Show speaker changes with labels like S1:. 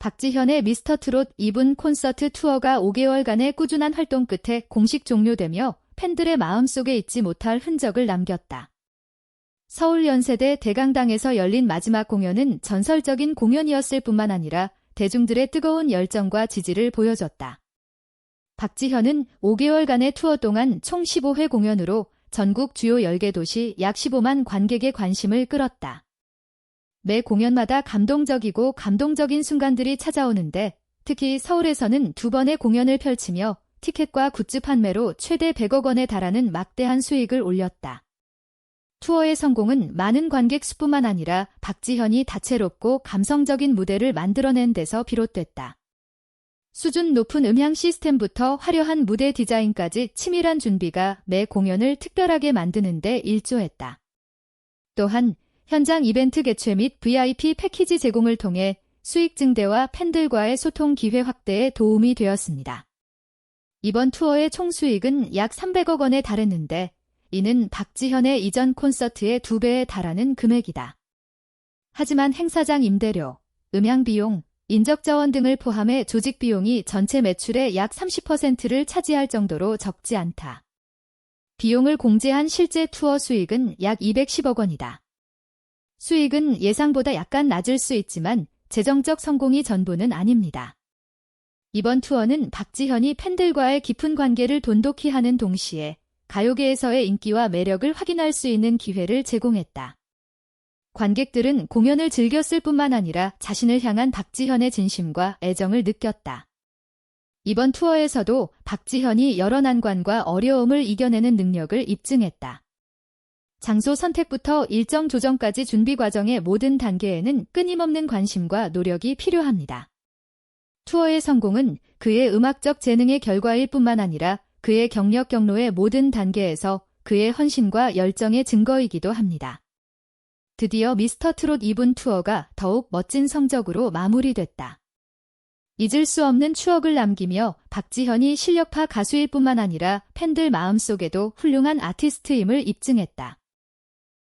S1: 박지현의 미스터 트롯 2분 콘서트 투어가 5개월간의 꾸준한 활동 끝에 공식 종료되며 팬들의 마음속에 잊지 못할 흔적을 남겼다. 서울연세대 대강당에서 열린 마지막 공연은 전설적인 공연이었을 뿐만 아니라 대중들의 뜨거운 열정과 지지를 보여줬다. 박지현은 5개월간의 투어 동안 총 15회 공연으로 전국 주요 10개 도시 약 15만 관객의 관심을 끌었다. 매 공연마다 감동적이고 감동적인 순간들이 찾아오는데 특히 서울에서는 두 번의 공연을 펼치며 티켓과 굿즈 판매로 최대 100억 원에 달하는 막대한 수익을 올렸다. 투어의 성공은 많은 관객 수뿐만 아니라 박지현이 다채롭고 감성적인 무대를 만들어낸 데서 비롯됐다. 수준 높은 음향 시스템부터 화려한 무대 디자인까지 치밀한 준비가 매 공연을 특별하게 만드는 데 일조했다. 또한 현장 이벤트 개최 및 VIP 패키지 제공을 통해 수익 증대와 팬들과의 소통 기회 확대에 도움이 되었습니다. 이번 투어의 총 수익은 약 300억 원에 달했는데 이는 박지현의 이전 콘서트의 두 배에 달하는 금액이다. 하지만 행사장 임대료, 음향 비용, 인적 자원 등을 포함해 조직 비용이 전체 매출의 약 30%를 차지할 정도로 적지 않다. 비용을 공제한 실제 투어 수익은 약 210억 원이다. 수익은 예상보다 약간 낮을 수 있지만 재정적 성공이 전부는 아닙니다. 이번 투어는 박지현이 팬들과의 깊은 관계를 돈독히 하는 동시에 가요계에서의 인기와 매력을 확인할 수 있는 기회를 제공했다. 관객들은 공연을 즐겼을 뿐만 아니라 자신을 향한 박지현의 진심과 애정을 느꼈다. 이번 투어에서도 박지현이 여러 난관과 어려움을 이겨내는 능력을 입증했다. 장소 선택부터 일정 조정까지 준비 과정의 모든 단계에는 끊임없는 관심과 노력이 필요합니다. 투어의 성공은 그의 음악적 재능의 결과일 뿐만 아니라 그의 경력 경로의 모든 단계에서 그의 헌신과 열정의 증거이기도 합니다. 드디어 미스터 트롯 2분 투어가 더욱 멋진 성적으로 마무리됐다. 잊을 수 없는 추억을 남기며 박지현이 실력파 가수일 뿐만 아니라 팬들 마음속에도 훌륭한 아티스트임을 입증했다.